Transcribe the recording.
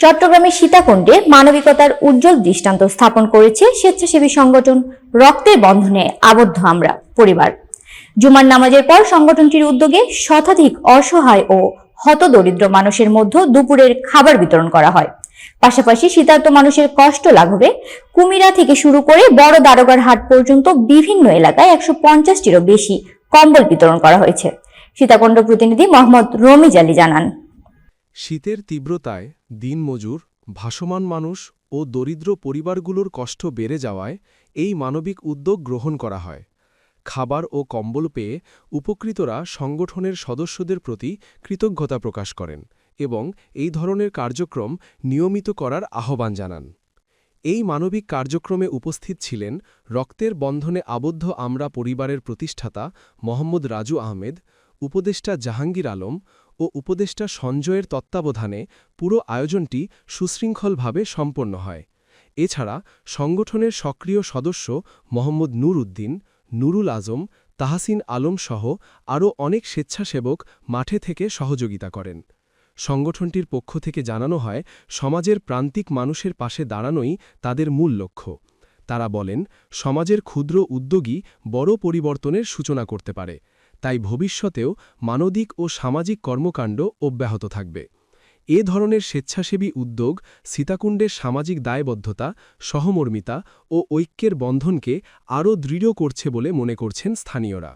চট্টগ্রামের সীতাকুণ্ডে মানবিকতার উজ্জ্বল দৃষ্টান্ত স্থাপন করেছে স্বেচ্ছাসেবী সংগঠন রক্তের বন্ধনে আবদ্ধ আমরা, পরিবার। জুমার নামাজের পর সংগঠনটির উদ্যোগে শতাধিক অসহায় ও হতদরিদ্র মানুষের মধ্যে দুপুরের খাবার বিতরণ করা হয়। পাশাপাশি শীতার্ত মানুষের কষ্ট লাঘবে, কুমিরা থেকে শুরু করে বড় দারোগার হাট পর্যন্ত বিভিন্ন এলাকায় একশো পঞ্চাশটিরও বেশি কম্বল বিতরণ করা হয়েছে। সীতাকুণ্ড প্রতিনিধি মোহাম্মদ রমিজ আলী জানান। শীতের তীব্রতায় দিনমজুর, ভাসমান মানুষ ও দরিদ্র পরিবারগুলোর কষ্ট বেড়ে যাওয়ায় এই মানবিক উদ্যোগ গ্রহণ করা হয়। খাবার ও কম্বল পেয়ে উপকৃতরা সংগঠনের সদস্যদের প্রতি কৃতজ্ঞতা প্রকাশ করেন এবং এই ধরনের কার্যক্রম নিয়মিত করার আহ্বান জানান। এই মানবিক কার্যক্রমে উপস্থিত ছিলেন রক্তের বন্ধনে আবদ্ধ আমরা পরিবারের প্রতিষ্ঠাতা মোহাম্মদ রাজু আহমেদ, উপদেষ্টা জাহাঙ্গীর আলম ও উপদেষ্টা সঞ্জয়ের তত্ত্বাবধানে পুরো আয়োজনটি সুশৃঙ্খলভাবে সম্পন্ন হয়। এছাড়া সংগঠনের সক্রিয় সদস্য মোহাম্মদ নূর উদ্দিন নুরুল আজম, তাহাসিন আলম সহ আরও অনেক স্বেচ্ছাসেবক মাঠে থেকে সহযোগিতা করেন। সংগঠনটির পক্ষ থেকে জানানো হয়, সমাজের প্রান্তিক মানুষের পাশে দাঁড়ানোই তাদের মূল লক্ষ্য। তারা বলেন, সমাজের ক্ষুদ্র উদ্যোগী বড় পরিবর্তনের সূচনা করতে পারে। তাই ভবিষ্যতেও মানবিক ও সামাজিক কর্মকাণ্ড অব্যাহত থাকবে। এ ধরনের স্বেচ্ছাসেবী উদ্যোগ সীতাকুণ্ডের সামাজিক দায়বদ্ধতা, সহমর্মিতা ও ঐক্যের বন্ধনকে আরও দৃঢ় করছে বলে মনে করছেন স্থানীয়রা।